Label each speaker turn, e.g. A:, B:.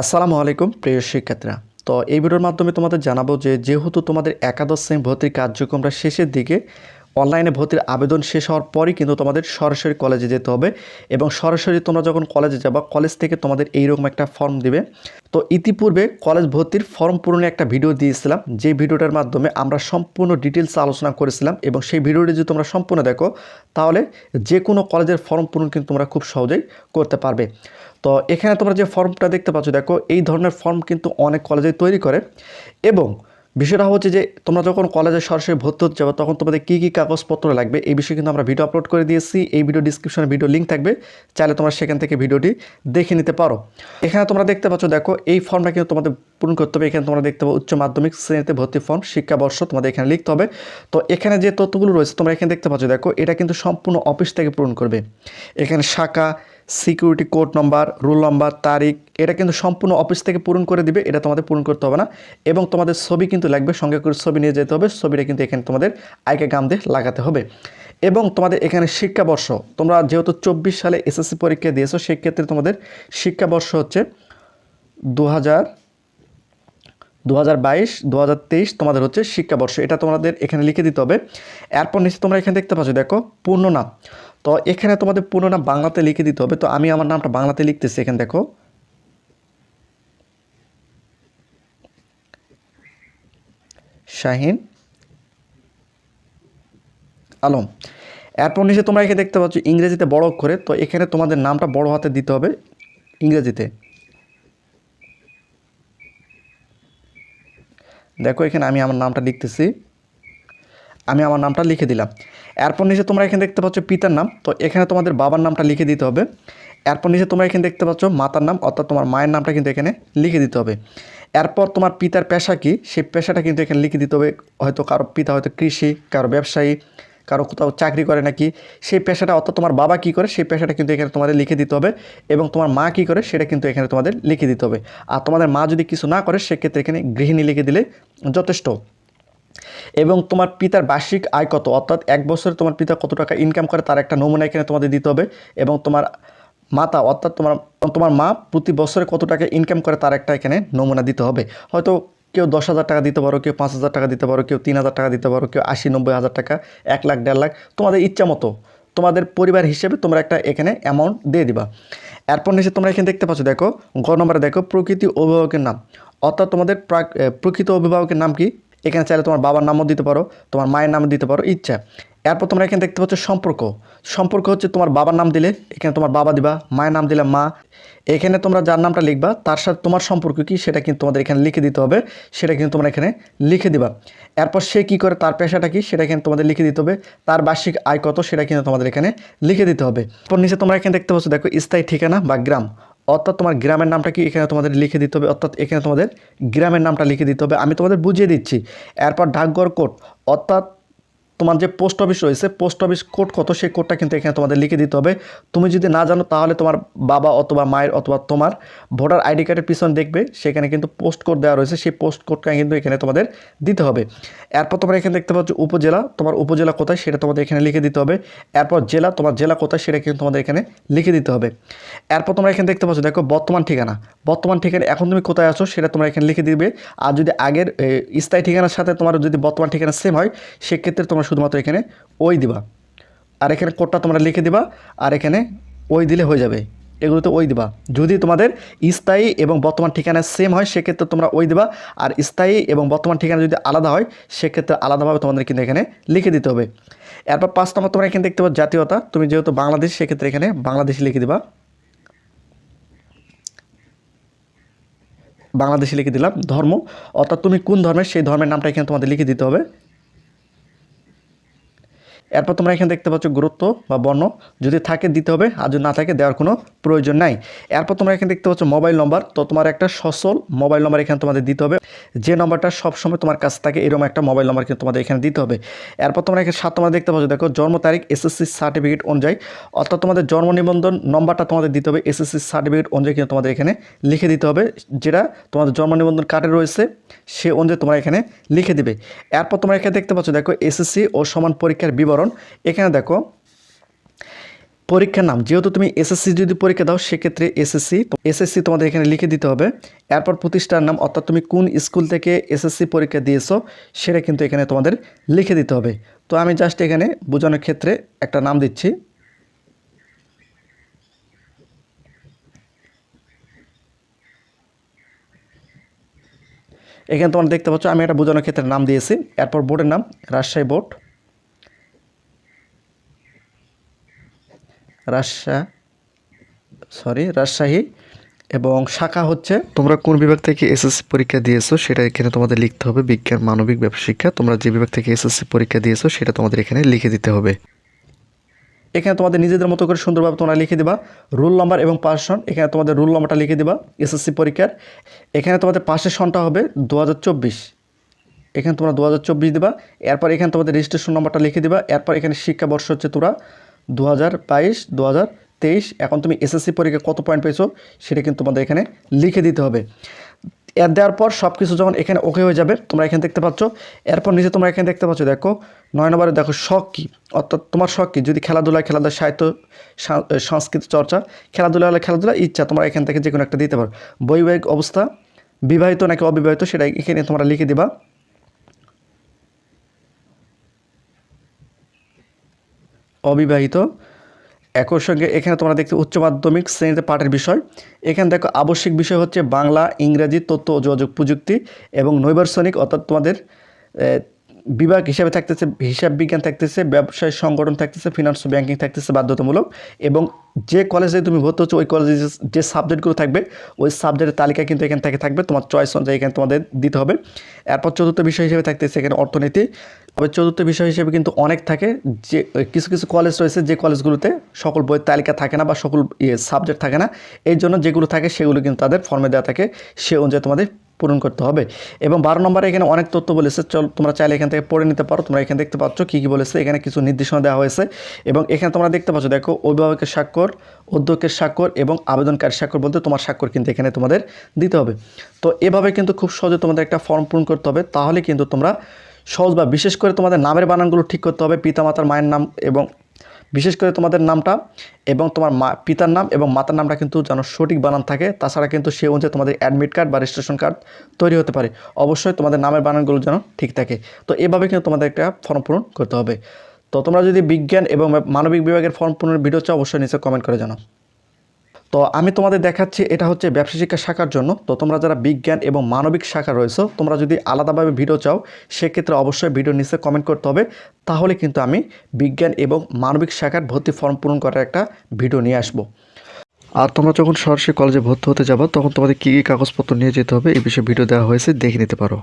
A: আসসালামু আলাইকুম, প্রিয় শিক্ষার্থীরা। তো এই ভিডিওর মাধ্যমে তোমাদের জানাব যে, যেহেতু তোমাদের একাদশ শ্রেণি ভর্তির কার্যক্রমটা শেষের দিকে, অনলাইনে ভর্তির আবেদন শেষ হওয়ার পরই কিন্তু তোমাদের সরাসরি কলেজে যেতে হবে এবং সরাসরি তোমরা যখন কলেজে যাবা, কলেজ থেকে তোমাদের এইরকম একটা ফর্ম দিবে। তো ইতিপূর্বে কলেজ ভর্তির ফর্ম পূরণে একটা ভিডিও দিয়েছিলাম, যে ভিডিওটার মাধ্যমে আমরা সম্পূর্ণ ডিটেলস আলোচনা করেছিলাম এবং সেই ভিডিওটি যদি তোমরা সম্পূর্ণ দেখো, তাহলে যে কোনো কলেজের ফর্ম পূরণ কিন্তু তোমরা খুব সহজেই করতে পারবে। তো এখানে তোমরা যে ফর্মটা দেখতে পাচ্ছ, দেখো, এই ধরনের ফর্ম কিন্তু অনেক কলেজে তৈরি করে। এবং বিষয়টা হচ্ছে যে, তোমরা যখন কলেজে সরাসরি ভর্তি হতে যাবে, তখন তোমাদের কী কী কাগজপত্র লাগবে, এই বিষয়ে কিন্তু আমরা ভিডিও আপলোড করে দিয়েছি। এই ভিডিও ডিসক্রিপশনে ভিডিও লিঙ্ক থাকবে। চাইলে তোমরা সেখান থেকে ভিডিওটি দেখে নিতে পারো। এখানে তোমরা দেখতে পাচ্ছ, দেখো, এই ফর্মটা কিন্তু তোমাদের পূরণ করতে হবে। এখানে তোমরা দেখতে পাবো উচ্চ মাধ্যমিক শ্রেণীতে ভর্তি ফর্ম শিক্ষাবর্ষ তোমাদের এখানে লিখতে হবে। তো এখানে যে তথ্যগুলো রয়েছে, তোমরা এখানে দেখতে পাচ্ছ, দেখো, এটা কিন্তু সম্পূর্ণ অফিস থেকে পূরণ করবে। এখানে শাখা security code number, roll number, তারিখ, এটা কিন্তু সম্পূর্ণ অফিস থেকে পূরণ করে দিবে, এটা তোমাদের পূরণ করতে হবে না। এবং তোমাদের ছবি কিন্তু লাগবে, সঙ্গে করে ছবি নিয়ে যেতে হবে, ছবিটা কিন্তু এখানে তোমাদের আইকে গাম দিয়ে লাগাতে হবে। এবং তোমাদের এখানে শিক্ষাবর্ষ, তোমরা যেহেতু চব্বিশ সালে এসএসসি পরীক্ষা দিয়েছ, সেক্ষেত্রে তোমাদের শিক্ষাবর্ষ হচ্ছে দু হাজার দু হাজার বাইশ দু হাজার তেইশ তোমাদের হচ্ছে শিক্ষাবর্ষ, এটা তোমাদের এখানে লিখে দিতে হবে। এরপর নিচে তোমরা এখানে দেখতে পাচ্ছ, দেখো পূর্ণ নাম তো এখানে তোমাদের পূর্ণ নাম বাংলাতে লিখে দিতে হবে। তো আমি আমার নামটা বাংলাতে লিখতেছি এখানে, দেখো। শাহিন আলম। এরপর নিচে তোমরা এখানে দেখতে পাচ্ছ ইংরেজিতে বড় অক্ষরে। তো এখানে তোমাদের নামটা বড় হাতে দিতে হবে ইংরেজিতে। দেখো, এখানে আমি আমার নামটা লিখতেছি। আমি আমার নামটা লিখে দিলাম। এরপর নিচে তোমরা এখানে দেখতে পাচ্ছ পিতার নাম। তো এখানে তোমাদের বাবার নামটা লিখে দিতে হবে। এরপর নিচে তোমরা এখানে দেখতে পাচ্ছ মাতার নাম, অর্থাৎ তোমার মায়ের নামটা কিন্তু এখানে লিখে দিতে হবে। এরপর তোমার পিতার পেশা কি? সেই পেশাটা কিন্তু এখানে লিখে দিতে হবে। হয়তো কারও পিতা হয়তো কৃষি, কারও ব্যবসায়ী, কারও কোথাও চাকরি করে নাকি। সেই পেশাটা, অর্থাৎ তোমার বাবা কী করে? সেই পেশাটা কিন্তু এখানে তোমাদের লিখে দিতে হবে এবং তোমার মা কী করে? সেটা কিন্তু এখানে তোমাদের লিখে দিতে হবে। আর তোমাদের মা যদি কিছু না করে, সেক্ষেত্রে এখানে গৃহিণী লিখে দিলে যথেষ্ট। এবং তোমার পিতার বার্ষিক আয় কত? অর্থাৎ এক বছরে তোমার পিতা কত টাকা ইনকাম করে, তার একটা নমুনা এখানে তোমাদের দিতে হবে। এবং তোমার মাতা, অর্থাৎ তোমার তোমার মা প্রতি বছরে কত টাকা ইনকাম করে, তার একটা এখানে নমুনা দিতে হবে। হয়তো কেউ দশ হাজার টাকা দিতে পারো, কেউ পাঁচ হাজার টাকা দিতে পারো, কেউ তিন হাজার টাকা দিতে পারো, কেউ আশি, নব্বই হাজার টাকা, এক লাখ, দেড় লাখ। তোমাদের ইচ্ছা মতো, তোমাদের পরিবার হিসেবে তোমরা একটা এখানে অ্যামাউন্ট দিয়ে দিবা। এরপর নিচে তোমরা এখানে দেখতে পাচ্ছ, দেখো গ নম্বরে দেখো, প্রকৃতি অভিভাবকের নাম। অর্থাৎ তোমাদের প্রাক- প্রকৃত অভিভাবকের নাম কি? এখানে চাইলে তোমার বাবার নামও দিতে পারো, তোমার মায়ের নাম দিতে পারো, ইচ্ছা। এরপর তোমরা এখানে দেখতে পাচ্ছ সম্পর্ক। সম্পর্ক হচ্ছে তোমার বাবার নাম দিলে, এখানে তোমার বাবা দিবা, মায়ের নাম দিলে মা। এখানে তোমরা যার নামটা লিখবা, তার সাথে তোমার সম্পর্ক কি, সেটা কিন্তু তোমাদের এখানে লিখে দিতে হবে, সেটা কিন্তু তোমরা এখানে লিখে দিবা। এরপর সে কী করে, তার পেশাটা কি, সেটা কিন্তু তোমাদের লিখে দিতে হবে। তার বার্ষিক আয় কত, সেটা কিন্তু তোমাদের এখানে লিখে দিতে হবে। এরপর নিচে তোমরা এখানে দেখতে পাচ্ছ, দেখো, স্থায়ী ঠিকানা বা গ্রাম। অর্থাৎ তোমার গ্রামের নামটা কি এখানে তোমাদের লিখে দিতে হবে? অর্থাৎ এখানে তোমাদের গ্রামের নামটা লিখে দিতে হবে। আমি তোমাদের বুঝিয়ে দিচ্ছি। এরপর ডাকঘর কোড। অর্থাৎ তোমার যে পোস্ট অফিস রয়েছে পোস্ট অফিস কোড কত, সেই কোডটা কিন্তু এখানে তোমাদের লিখে দিতে হবে। তুমি যদি না জানো, তাহলে তোমার বাবা অথবা মায়ের অথবা তোমার ভোটার আইডি কার্ডের পিছনে দেখবে, সেখানে কিন্তু পোস্ট কোড দেওয়া রয়েছে, সেই পোস্ট কোডটা কিন্তু এখানে তোমাদের দিতে হবে। এরপর তোমরা এখানে দেখতে পাচ্ছ উপজেলা, তোমার উপজেলা কোথায় সেটা তোমাদের এখানে লিখে দিতে হবে। এরপর জেলা, তোমার জেলা কোথায় সেটা কিন্তু তোমাদের এখানে লিখে দিতে হবে। এরপর তোমরা এখানে দেখতে পাচ্ছ, দেখো বর্তমান ঠিকানা। বর্তমান ঠিকানা, এখন তুমি কোথায় আছো সেটা তোমরা এখানে লিখে দিবে। আর যদি আগের স্থায়ী ঠিকানার সাথে তোমার যদি বর্তমান ঠিকানা সেম হয়, সেক্ষেত্রে তোমরা শুধুমাত্র এখানে ওই দিবা। আর এখানে কোডটা তোমরা লিখে দিবা, আর এখানে ওই দিলে হয়ে যাবে। এগুলোতে ওই দিবা। যদি তোমাদের স্থায়ী এবং বর্তমান ঠিকানা সেম হয়, সেক্ষেত্রে তোমরা ওই দিবা। আর স্থায়ী এবং বর্তমান ঠিকানা যদি আলাদা হয়, সেক্ষেত্রে আলাদাভাবে তোমাদের কিন্তু এখানে লিখে দিতে হবে। এরপর পাঁচ নম্বর তোমরা এখানে দেখতে পাবো জাতীয়তা। তুমি যেহেতু বাংলাদেশ, সেক্ষেত্রে এখানে বাংলাদেশি লিখে দিবা। বাংলাদেশি লিখে দিলাম ধর্ম। অর্থাৎ তুমি কোন ধর্মের, সেই ধর্মের নামটা এখানে তোমাদের লিখে দিতে হবে। এরপর তোমরা এখানে দেখতে পাচ্ছ গুরুত্ব বা বর্ণ। যদি থাকে, দিতে হবে। আর যদি না থাকে, দেওয়ার কোনো প্রয়োজন নাই। এরপর তোমরা এখানে দেখতে পাচ্ছ মোবাইল নম্বর তো তোমার একটা সচল মোবাইল নম্বর এখানে তোমাদের দিতে হবে। যে নম্বরটা সবসময় তোমার কাছে থাকে, এরকম একটা মোবাইল নম্বর কিন্তু তোমাদের এখানে দিতে হবে। এরপর তোমরা এখানে সাত তোমরা দেখতে পাচ্ছ। দেখো, জন্ম তারিখ এসএসসি সার্টিফিকেট অনুযায়ী। অর্থাৎ তোমাদের জন্ম নিবন্ধন নম্বরটা তোমাদের দিতে হবে। এসএসসি সার্টিফিকেট অনুযায়ী কিন্তু তোমাদের এখানে লিখে দিতে হবে। যেটা তোমাদের জন্ম নিবন্ধন কার্ডে রয়েছে, সে অনুযায়ী তোমরা এখানে লিখে দিবে। এরপর তোমরা এখানে দেখতে পাচ্ছ, দেখো এসএসসি ও সমান পরীক্ষার বিবরণ। এখানে দেখো, পরীক্ষার নাম। যেহেতু তুমি এসএসসি যদি পরীক্ষা দাও, সেক্ষেত্রে এসএসসি এসএসসি তোমাদের এখানে লিখে দিতে হবে। এরপর প্রতিষ্ঠার নাম, অর্থাৎ তুমি কোন স্কুল থেকে এসএসসি পরীক্ষা দিয়েছ, সেটা কিন্তু এখানে তোমাদের লিখে দিতে হবে। তো আমি জাস্ট এখানে বোঝানোর ক্ষেত্রে একটা নাম দিচ্ছি। এখানে তোমরা দেখতে পাচ্ছ, আমি একটা বোঝানোর ক্ষেত্রে নাম দিয়েছি। এরপর বোর্ডের নাম, রাজশাহী বোর্ড। রাজশাহী সরি রাজশাহী এবং শাখা হচ্ছে তোমরা কোন বিভাগ থেকে এসএসসি পরীক্ষা দিয়েছ সেটা এখানে তোমাদের লিখতে হবে বিজ্ঞান মানবিক ব্যবসা শিক্ষা। তোমরা যে বিভাগ থেকে এসএসসি পরীক্ষা দিয়েছ সেটা তোমাদের এখানে লিখে দিতে হবে। এখানে তোমাদের নিজেদের মতো করে সুন্দরভাবে তোমরা লিখে দিবা। রুল নাম্বার এবং পাস সন এখানে তোমাদের রুল নাম্বারটা লিখে দিবা এসএসসি পরীক্ষার। এখানে তোমাদের পাশের সনটা হবে দু হাজার চব্বিশ। এখানে তোমরা দু হাজার চব্বিশ দিবা এরপর এখানে তোমাদের রেজিস্ট্রেশন নম্বরটা লিখে দিবা এরপর এখানে শিক্ষাবর্ষ হচ্ছে তোরা। দু হাজার বাইশ, দু হাজার তেইশ, এখন তুমি এসএসসি পরীক্ষায় কত পয়েন্ট পেয়েছ সেটা কিন্তু তোমাদের এখানে লিখে দিতে হবে। এর দেওয়ার পর সব কিছু যখন এখানে ওকে হয়ে যাবে, তোমরা এখানে দেখতে পাচ্ছ, এরপর নিচে তোমরা এখানে দেখতে পাচ্ছ, দেখো, নয় নম্বরে দেখো শখ কী? অর্থাৎ তোমার শখ কী? যদি খেলাধুলা খেলাধুলা সাহিত্য সংস্কৃতি চর্চা খেলাধুলা হলে খেলাধুলা, ইচ্ছা, তোমরা এখান থেকে যে কোনো একটা দিতে পারো। বৈবাহিক অবস্থা, বিবাহিত নাকি অবিবাহিত, সেটা এখানে তোমরা লিখে দিবা। অবিবাহিত। একই সঙ্গে এখানে তোমরা দেখতে উচ্চ মাধ্যমিক শ্রেণীতে পাঠের বিষয়। এখানে দেখো আবশ্যিক বিষয় হচ্ছে বাংলা, ইংরাজি, তথ্য ও যোগাযোগ প্রযুক্তি এবং নৈবার্ষণিক, অর্থাৎ তোমাদের বিভাগ হিসাবে থাকতেছে, হিসাব বিজ্ঞান থাকতেছে, ব্যবসায় সংগঠন থাকতেছে ফিনান্স ব্যাংকিং থাকতেছে বাধ্যতামূলক এবং যে কলেজে তুমি ভর্তি হচ্ছে, ওই কলেজে যে- সাবজেক্টগুলো থাকবে, ওই সাবজেক্টের তালিকা কিন্তু এখান থেকে থাকবে, তোমার চয়েস অনুযায়ী এখানে তোমাদের দিতে হবে। এরপর চতুর্থ বিষয় হিসেবে থাকতেছে এখানে অর্থনীতি। তবে চতুর্থ বিষয় হিসেবে কিন্তু অনেক থাকে, যে কিছু কিছু কলেজ রয়েছে যে কলেজগুলোতে সকল বইয়ের তালিকা থাকে না বা সকল ইয়ে সাবজেক্ট থাকে না। এই জন্য যেগুলো থাকে সেগুলো কিন্তু তাদের ফর্মে দেওয়া থাকে। সে অনুযায়ী তোমাদের পূরণ করতে হবে। এবং বারো নম্বরে এখানে অনেক তথ্য বলেছে, চল তোমরা চাইলে এখান থেকে পড়ে নিতে পারো। তোমরা এখানে দেখতে পাচ্ছ কী কী বলেছে, এখানে কিছু নির্দেশনা দেওয়া হয়েছে। এবং এখানে তোমরা দেখতে পাচ্ছ, দেখো, অভিভাবকের স্বাক্ষর, অধ্যক্ষের স্বাক্ষর এবং আবেদনকারী স্বাক্ষর বলতে তোমার স্বাক্ষর কিন্তু এখানে তোমাদের দিতে হবে। তো এভাবে কিন্তু খুব সহজে তোমাদের একটা ফর্ম পূরণ করতে হবে। তাহলে কিন্তু তোমরা সহজ বা বিশেষ করে তোমাদের নামের বানানগুলো ঠিক করতে হবে, পিতামাতার মায়ের নাম এবং বিশেষ করে তোমাদের নামটা এবং তোমার মা, পিতার নাম এবং মাতার নামটা কিন্তু যেন সঠিক বানান থাকে। তাছাড়া কিন্তু সে অনুযায়ী তোমাদের অ্যাডমিট কার্ড বা রেজিস্ট্রেশন কার্ড তৈরি হতে পারে। অবশ্যই তোমাদের নামের বানানগুলো যেন ঠিক থাকে। তো এভাবে কিন্তু তোমাদের একটা ফর্ম পূরণ করতে হবে। তো তোমরা যদি বিজ্ঞান এবং মানবিক বিভাগের ফর্ম পূরণের ভিডিও চাও, অবশ্যই নিচে কমেন্ট করে জানাও। তো আমি তোমাদের দেখাচ্ছি, এটা হচ্ছে ব্যবসা শিক্ষা শাখার জন্য। তো তোমরা যারা বিজ্ঞান এবং মানবিক শাখা রয়েছে, তোমরা যদি আলাদাভাবে ভিডিও চাও, সেক্ষেত্রে অবশ্যই ভিডিও নিচে কমেন্ট করতে হবে। তাহলে কিন্তু আমি বিজ্ঞান এবং মানবিক শাখার ভর্তি ফর্ম পূরণ করার একটা ভিডিও নিয়ে আসব। আর তোমরা যখন সরাসরি কলেজে ভর্তি হতে যাব, তখন তোমাদের কী কী কাগজপত্র নিয়ে যেতে হবে, এই বিষয়ে ভিডিও দেওয়া হয়েছে, দেখে নিতে পারো।